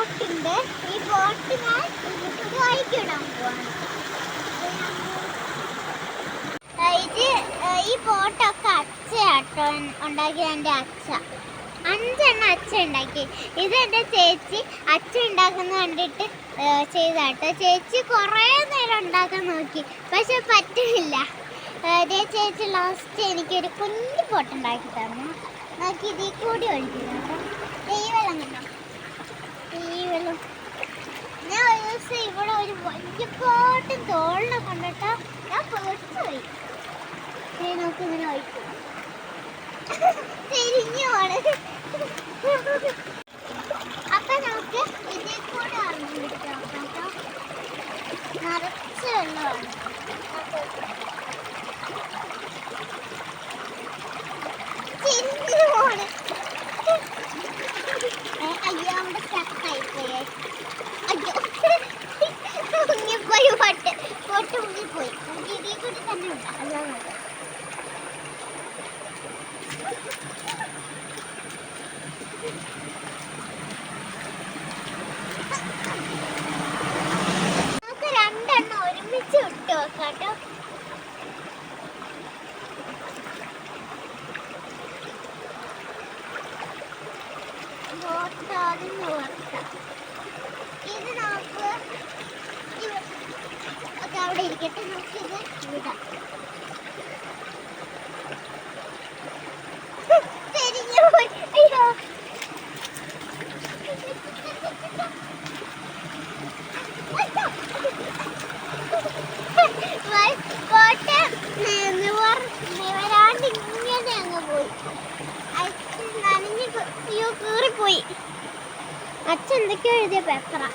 ഇത് വഴിക്കിടാൻ പോവാണ്. ഇത് ഈ ബോട്ടൊക്കെ അച്ഛയാട്ടോ ഉണ്ടാക്കിയത് എന്റെ അച്ഛ. അഞ്ചെണ്ണം അച്ഛ ഉണ്ടാക്കി. ഇത് എന്റെ ചേച്ചി അച്ഛ ഉണ്ടാക്കുന്ന കണ്ടിട്ട് ചെയ്താട്ടോ. ചേച്ചി കുറേ നേരം ഉണ്ടാക്കാൻ നോക്കി പക്ഷെ പറ്റുന്നില്ല. അതേ ചേച്ചി ലാസ്റ്റ് എനിക്കൊരു കുഞ്ഞു പോട്ടുണ്ടാക്കി തന്നു. നോക്കി ഇതിൽ കൂടി ഒഴിക്കുന്നു കേട്ടോ ദൈവം ഈ വെള്ളം കണ്ടോ ഞാൻ ഇവിടെ ഒരു വലിയ പാട്ട് തോളിനെ കണ്ടിട്ടാ ഞാൻ പേടിച്ചു പോയി. നോക്ക് ഇങ്ങനെ വായിക്കും തിരിഞ്ഞു പോണ് അപ്പൊ നമുക്ക് ഇതിൽ കൂടെ ഇറങ്ങി വിട്ടോ കേട്ടോ നിറച്ച് വെള്ളമാണ് തിരിഞ്ഞു പോണ് ഏ, അയ്യോ അവിടെ സ്റ്റക്കായി പോയേ അയ്യോ മുങ്ങിപ്പോയി പൊട്ട് മുങ്ങിപ്പോയി നമുക്ക് ഇതിൽ കൂടി തന്നെ ഉണ്ട് നമുക്ക് രണ്ടെണ്ണം ഒരുമിച്ച് ഇട്ട് വെക്കാം കേട്ടോ ബോട്ടാദ്യം നോക്കാം ഇത് നമുക്ക് ഇവ- ഒക്കെ അവിടെ ഇരിക്കട്ടെ നമുക്കിത് വിടാം തിരിഞ്ഞു പോയി അയ്യോ വ- പോട്ടെ നി- നിവർ- നിവരാണ്ട് ഇങ്ങനെ അങ്ങ് പോയി. അച്ഛൻ നനഞ്ഞ് കീറിപ്പോയി. അച്ഛൻ എന്തൊക്കെയോ എഴുതിയ പേപ്പറാ.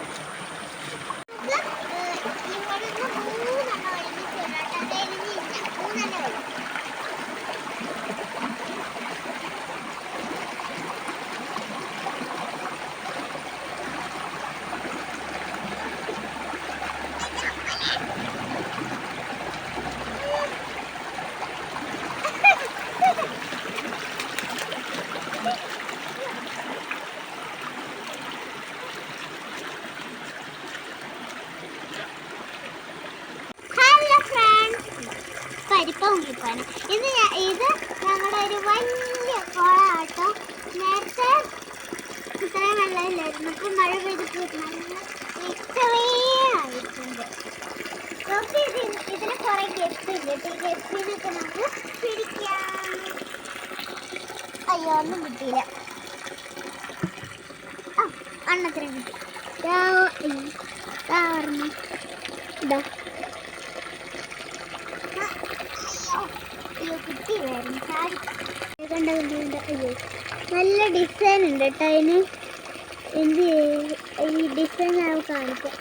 പരിപ്പ മുങ്ങിപ്പാണ് ഇത് ഇത് ഞങ്ങളുടെ ഒരു വലിയ കുളമാട്ടോ നേരത്തെ ഇത്രയും വെള്ളമില്ലായിരുന്നു. ഇപ്പം മഴ പെയ്തിട്ട് നല്ല ഇത്രയും ആയിട്ടുണ്ട്. നോക്കി ഇത് ഇതിൽ കുറേ ഗപ്പിണ്ട് ഈ ഗപ്പിനൊക്കെ നമുക്ക് പിടിക്കാം. അയ്യോ ഒന്നും കിട്ടിയില്ല. ആ അണ്ണത്തിന് കിട്ടി. ഇതാ ഉം, ദാ ഇതാ. അയ്യോ കിട്ടിയില്ലായിരുന്നു സാരി കണ്ടോ അയ്യോ നല്ല ഡിസൈൻ ഉണ്ട് കേട്ടോ അതിന്. എന്ത്? ഈ ഡിസൈൻ ഞാൻ കാണിക്കാം.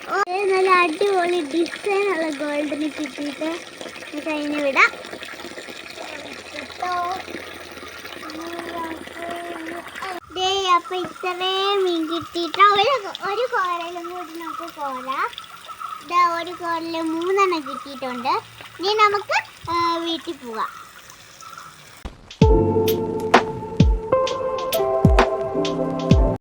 നല്ല അടിപൊളി ഡിസൈൻ ഉള്ള ഗോൾഡിന് കിട്ടിയിട്ട് നമുക്ക് അതിന് വിടാം. ദേ അപ്പൊ ഇത്രയും മീൻ കിട്ടിയിട്ട് ഒരു ഒരു കോരലും കൂടി നമുക്ക് കോരാം. ഇതാ ഒരു കോരൽ മൂന്നെണ്ണം കിട്ടിയിട്ടുണ്ട്. ഇനി നമുക്ക് വീട്ടിൽ പോവാം.